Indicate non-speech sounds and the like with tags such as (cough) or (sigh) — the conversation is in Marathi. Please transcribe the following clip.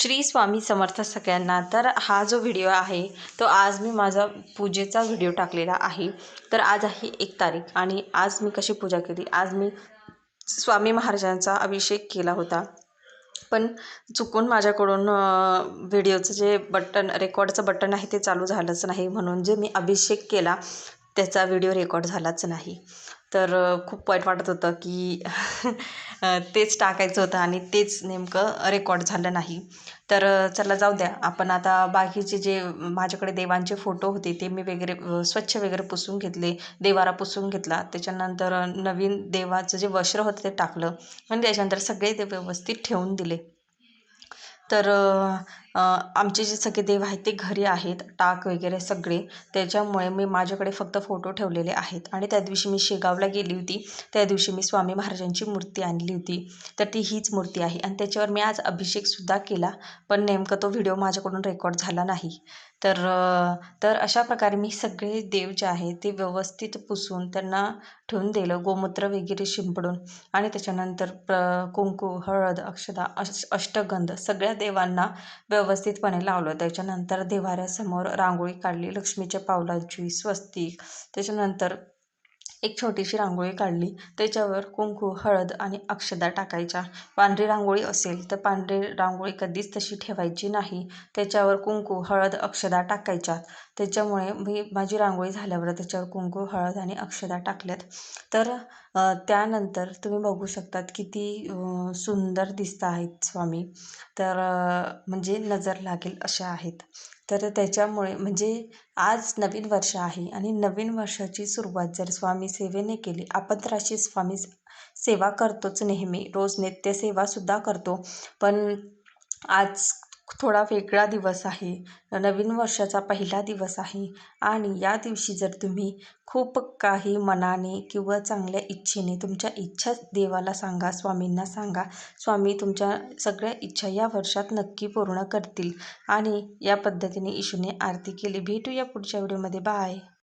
श्री स्वामी समर्थ सगळ्यांना. तर हा जो व्हिडिओ आहे तो आज मी माझा पूजेचा व्हिडिओ टाकलेला आहे. तर आज आहे एक तारीख आणि आज मी कशी पूजा केली? आज मी स्वामी महाराजांचा अभिषेक केला होता. पण चुकून माझ्याकडून व्हिडिओचं जे बटन रेकॉर्डचं बटन आहे ते चालू झालंच नाही. म्हणून जे मी अभिषेक केला त्याचा व्हिडिओ रेकॉर्ड झालाच नाही. तर खूप वाईट वाटत होतं की (laughs) तेच टाकायचं होतं आणि तेच नेमकं रेकॉर्ड झालं नाही. तर चला जाऊ द्या. आपण आता बाकीचे जे माझ्याकडे देवांचे फोटो होते ते मी वगैरे स्वच्छ वगैरे पुसून घेतले देवारा पुसून घेतला. त्याच्यानंतर नवीन देवाचं जे वस्त्र होतं ते टाकलं. आणि त्याच्यानंतर सगळे ते व्यवस्थित ठेवून दिले. तर आमचे जे सगळे देव आहेत ते घरी आहेत टाक वगैरे सगळे. त्याच्यामुळे मी माझ्याकडे फक्त फोटो ठेवलेले आहेत. आणि त्या दिवशी मी शेगावला गेली होती. त्या दिवशी मी स्वामी महाराजांची मूर्ती आणली होती. तर ती हीच मूर्ती आहे. आणि त्याच्यावर मी आज अभिषेकसुद्धा केला. पण नेमकं तो व्हिडिओ माझ्याकडून रेकॉर्ड झाला नाही. तर तर अशा प्रकारे मी सगळे देव जे आहेत ते व्यवस्थित पुसून त्यांना ठेवून दिलं. गोमूत्र वगैरे शिंपडून. आणि त्याच्यानंतर प्र कुंकू हळद अक्षदा अश अष्टगंध सगळ्या देवांना व्यव व्यवस्थितपणे लावलं. त्याच्यानंतर देवाऱ्यासमोर रांगोळी काढली. लक्ष्मीच्या पावलांची स्वस्तिक. त्याच्यानंतर एक छोटीशी रांगोळी काढली. त्याच्यावर कुंकू हळद आणि अक्षदा टाकायच्या. पांढरी रांगोळी असेल तर पांढरी रांगोळी कधीच तशी ठेवायची नाही. त्याच्यावर कुंकू हळद अक्षदा टाकायच्या. त्याच्यामुळे मी माझी रांगोळी झाल्यावर त्याच्यावर कुंकू हळद आणि अक्षदा टाकल्यात. तर त्यानंतर तुम्ही बघू शकतात किती सुंदर दिसत आहेत स्वामी. तर म्हणजे नजर लागेल अशा आहेत. तर त्याच्यामुळे म्हणजे आज नवीन वर्ष आहे आणि नवीन वर्षाची सुरुवात जर स्वामी सेवेने केली आपण तर अशी स्वामी सेवा करतोच नेहमी. रोज नित्यसेवासुद्धा करतो. पण आज थोडा वेगळा दिवस आहे. नवीन वर्षाचा पहिला दिवस आहे. आणि या दिवशी जर तुम्ही खूप काही मनाने किंवा चांगल्या इच्छेने तुमच्या इच्छा देवाला सांगा स्वामींना सांगा स्वामी तुमच्या सगळ्या इच्छा या वर्षात नक्की पूर्ण करतील. आणि या पद्धतीने इशूने आरती केली. भेटूया पुढच्या व्हिडिओमध्ये. बाय!